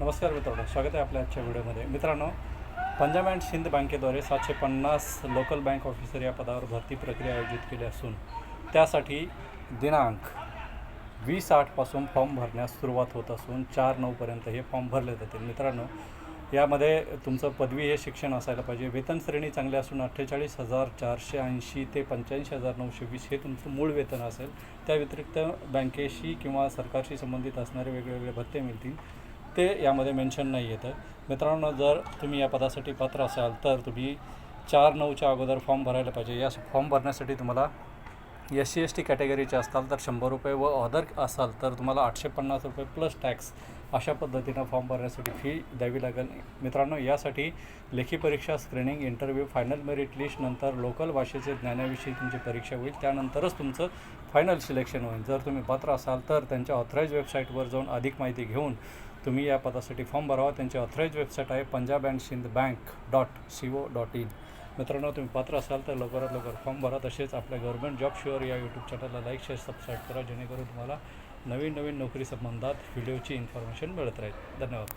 नमस्कार मित्रांनो स्वागत आहे आपल्या आजच्या व्हिडिओमध्ये. मित्रांनो पंजाब अँड सिंध बँकेद्वारे सातशे पन्नास लोकल बँक ऑफिसर या पदावर भरती प्रक्रिया आयोजित केली असून त्यासाठी दिनांक वीस आठपासून फॉर्म भरण्यास सुरुवात होत असून चार नऊपर्यंत हे फॉर्म भरले जातील. मित्रांनो यामध्ये तुमचं पदवी हे शिक्षण असायला पाहिजे. वेतन श्रेणी चांगली असून अठ्ठेचाळीस हजार चारशे ऐंशी ते पंच्याऐंशी हजार नऊशे वीस हे तुमचं मूळ वेतन असेल. त्या व्यतिरिक्त बँकेशी किंवा सरकारशी संबंधित असणारे वेगवेगळे भत्ते मिळतील. ते यामध्ये मेन्शन नाही येतं मित्रांनो जर तुम्ही या पदासाठी पात्र असाल तर तुम्ही चार नऊच्या अगोदर फॉर्म भरायला पाहिजे. या फॉर्म भरण्यासाठी तुम्हाला एस सी एस टी कॅटेगरीचे असाल तर शंभर रुपये व अदर असाल तर तुम्हाला आठशे पन्नास रुपये प्लस टॅक्स अशा पद्धतीनं फॉर्म भरण्यासाठी फी द्यावी लागेल. मित्रांनो यासाठी लेखी परीक्षा screening interview final merit list नंतर लोकल भाषेचे ज्ञानाविषयी तुमची परीक्षा होईल. त्यानंतरच तुमचं फायनल सिलेक्शन होईल. जर तुम्ही पात्र असाल तर त्यांच्या ऑथराईज वेबसाईटवर जाऊन अधिक माहिती घेऊन तुम्ही या पदासाठी फॉर्म भरावा. त्यांची ऑथराईज वेबसाईट आहे Punjab and Sindh bank dot C O dot in मित्रांनो तुम्ही पात्र असाल तर लवकरात लवकर फॉर्म भरा. तसेच आपल्या गव्हर्मेंट जॉब शुअर या यूट्यूब चॅनलला लाईक शेअर सबस्क्राईब करा जेणेकरून तुम्हाला नवीन नवीन नोकरी संबंधात व्हिडिओची इन्फॉर्मेशन मिळत राहील. धन्यवाद.